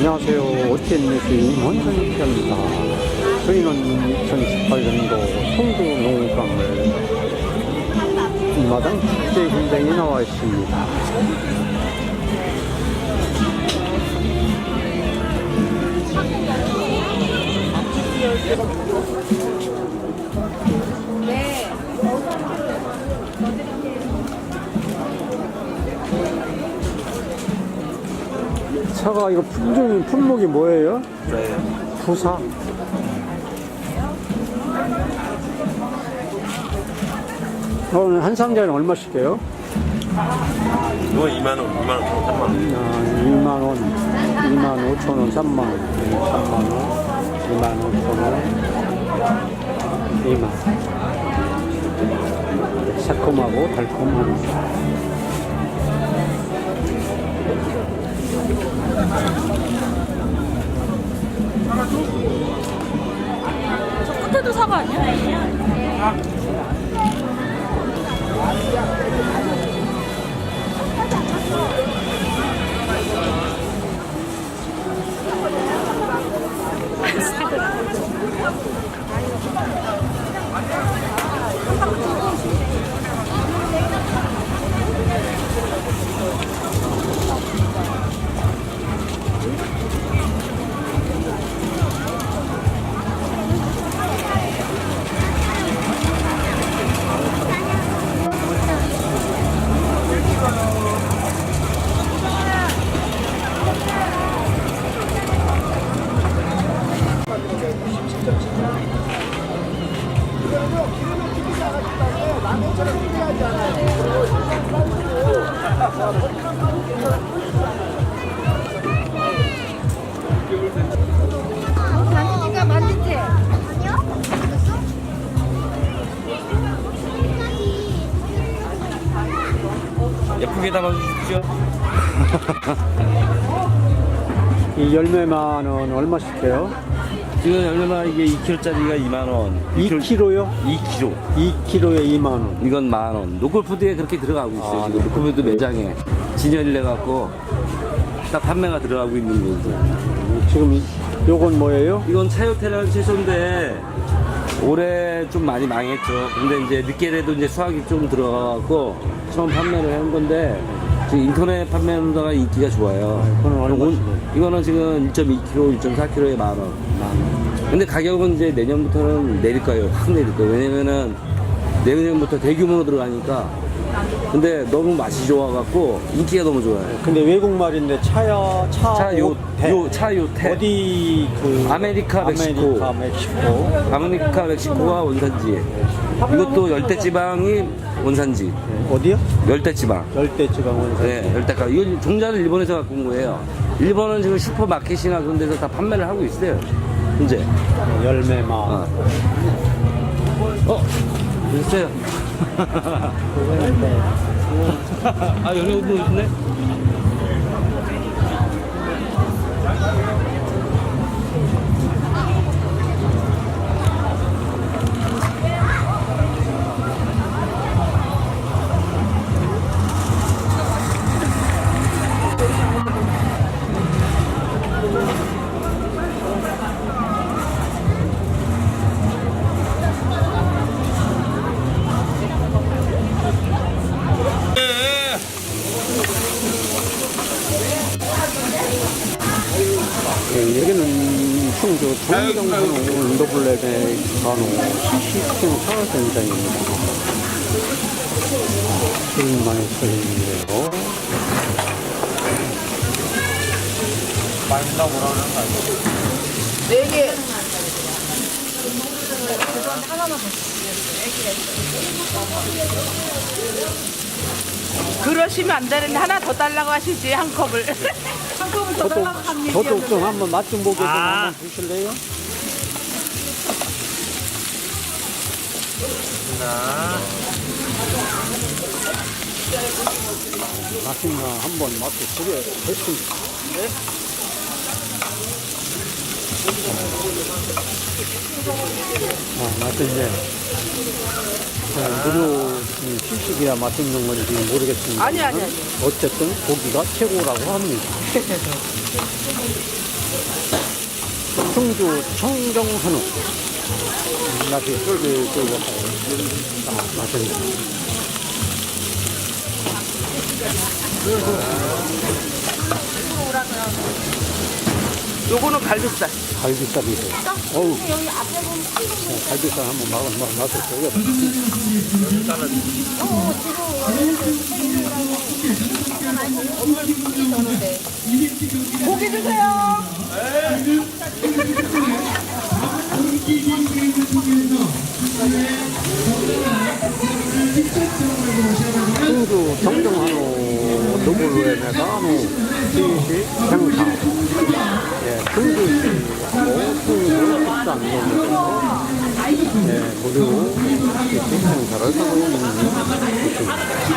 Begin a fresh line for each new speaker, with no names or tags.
안녕하세요. 오티엔뉴스 임원선입니다. 저희는 2018년도 송도 농강을 마당 축제 현장에 나와 있습니다. 차가 이거 품종이 품목이 뭐예요?
네.
부사. 오늘 한 상자는 얼마씩 해요?
이거 2만 원, 2만 원, 3만 원.
아, 2만 원, 2만 5천 원, 3만 원, 3만 원, 2만 5천 원, 2만. 새콤하고 달콤한.
예쁘게 담아주십시오.
이 열매만은 얼마씩 해요?
지금 열매만 이게 2kg짜리가 2만원.
2kg요?
2kg.
2kg에 2만 원.
이건 만원. 노골푸드에 그렇게 들어가고 있어요.
아,
지금 노골푸드 매장에. 진열을 해갖고 딱 판매가 들어가고 있는 거죠.
지금 이- 요건 뭐예요?
이건 차요테라는 채소인데 올해 좀 많이 망했죠. 근데 이제 늦게라도 이제 수확이 좀 들어가고 처음 판매를 한 건데 지금 인터넷 판매보다가 인기가 좋아요.
그건 얼마씩
온-? 이거는 지금 1.2kg, 1.4kg에 만 원. 근데 가격은 이제 내년부터는 내릴 거예요. 확 내릴 거예요. 왜냐면은 내년부터 대규모로 들어가니까. 근데 너무 맛이 좋아갖고 인기가 너무 좋아요.
근데 외국 말인데 차야 차,
차 요,
대-
요, 차 요태.
어디 그
아메리카, 멕시코.
아메리카 멕시코
아메리카 멕시코가 원산지. 이것도 열대 지방이 원산지.
네, 어디요?
열대 지방.
열대 지방 원산.
네, 열대가. 이거 종자를 일본에서 갖고 온 거예요. 일본은 지금 슈퍼마켓이나 그런 데서 다 판매를 하고 있어요. 현재.
네, 열매마.
어. 어? 있어요. 아, 여기 옷도 있네?
네, 여기는 충주 동정산호 온도블랙의 간호 시시팅 사업센터입니다. 수입만에 서있는데요.
네 개. 그 러시면 안 되는데 하나 더 달라고 하시지 한 컵을 한 컵을 더
저도,
달라고 합니다
저도 좀 한번 맛 좀 보게 좀
아.
한번 주실래요? 맛있나 한번 맛을 보게 됐습니다. 아, 맛있네. 아, 무료 이 시식이라 맛있는 건지 모르겠습니다.
아니, 아니, 아니.
어쨌든 고기가 최고라고 합니다. 청주 청정한우. 맛이 쫄깃쫄깃하고. 아, 맛있네.
요거는 갈비살.
갈비살이 있어요. 어우. 어, 갈비살 한번 맛, 맛, 맛을 보여.
고기 주세요.
청주 청정한우 한우 시식 행사. 예, 청주시하고 청주 식당 이용해서 예, 무료 시식 행사를 하고 있는 곳입니다.